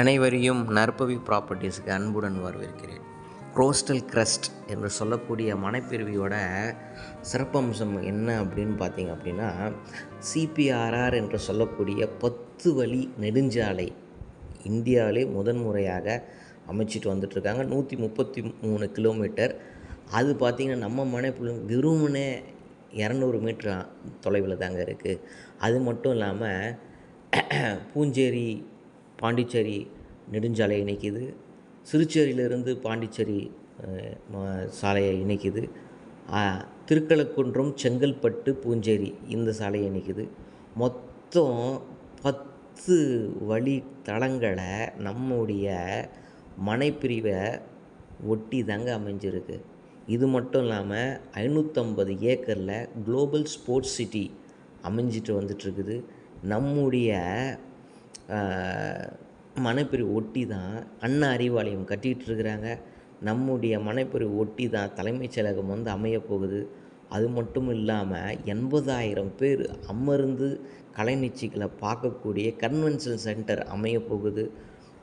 அனைவரையும் நற்பவி ப்ராப்பர்ட்டிஸுக்கு அன்புடன் வரவேற்கிறேன். க்ரோஸ்டல் கிரஸ்ட் என்று சொல்லக்கூடிய மனைப்பிரிவியோட சிறப்பம்சம் என்ன அப்படின்னு பார்த்தீங்க அப்படின்னா சிபிஆர்ஆர் என்று சொல்லக்கூடிய பத்து வழி நெடுஞ்சாலை இந்தியாவிலே முதன்முறையாக அமைச்சிட்டு வந்துட்டுருக்காங்க. நூற்றி முப்பத்தி மூணு கிலோமீட்டர் அது பார்த்திங்கன்னா நம்ம மனைப்பிலும் வெறுமனே இரநூறு மீட்டர் தொலைவில் தாங்க இருக்குது அது மட்டும் இல்லாமல் பூஞ்சேரி பாண்டிச்சேரி நெடுஞ்சாலை இணைக்குது. சிறுச்சேரியிலிருந்து பாண்டிச்சேரி சாலையை இணைக்குது. திருக்கலக்குன்றம் செங்கல்பட்டு பூஞ்சேரி இந்த சாலையை இணைக்குது. மொத்தம் பத்து வழி தளங்களை நம்முடைய மனைப்பிரிவை ஒட்டி தாங்க அமைஞ்சிருக்கு. இது மட்டும் இல்லாமல் ஐநூற்றம்பது ஏக்கரில் குளோபல் ஸ்போர்ட்ஸ் சிட்டி அமைஞ்சிட்டு வந்துட்டுருக்குது நம்முடைய மனைப்பிரி ஒட்டி தான் அண்ணா அறிவாலயம் கட்டிகிட்டு இருக்கிறாங்க நம்முடைய மனைப்பிரி ஒட்டி தான் தலைமைச் செயலகம் வந்து அமையப்போகுது அது மட்டும் இல்லாமல் எண்பதாயிரம் பேர் அமர்ந்து கலை நிச்சயங்களை பார்க்கக்கூடிய கன்வென்ஷன் சென்டர் அமையப்போகுது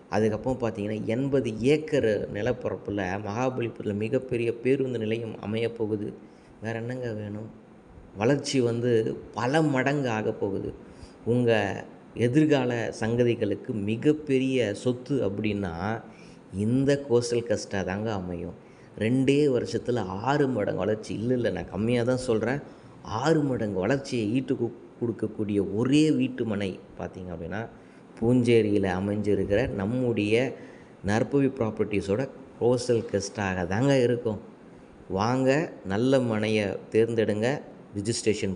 அதுக்கப்புறம் பார்த்திங்கன்னா எண்பது ஏக்கர் நிலப்பரப்பில் மகாபலிபுரத்தில் மிகப்பெரிய பேருந்து நிலையம் அமையப்போகுது வேறு என்னங்க வேணும்? வளர்ச்சி வந்து பல மடங்கு ஆகப் போகுது. உங்கள் எதிர்கால சங்கதிகளுக்கு மிகப்பெரிய சொத்து அப்படின்னா இந்த கோஸ்டல் கஸ்டாக தாங்க அமையும். ரெண்டே வருஷத்தில் ஆறு மடங்கு வளர்ச்சி. இல்லை இல்லை நான் கம்மியாக தான் சொல்கிறேன் ஆறு மடங்கு வளர்ச்சியை ஈட்டு கொடுக்கக்கூடிய ஒரே வீட்டு மனை பார்த்திங்க அப்படின்னா பூஞ்சேரியில் அமைஞ்சிருக்கிற நம்முடைய நற்பவி ப்ராப்பர்ட்டிஸோட கோஸ்டல் கெஸ்டாக தாங்க இருக்கும். வாங்க நல்ல மனையை தேர்ந்தெடுங்க ரிஜிஸ்ட்ரேஷன்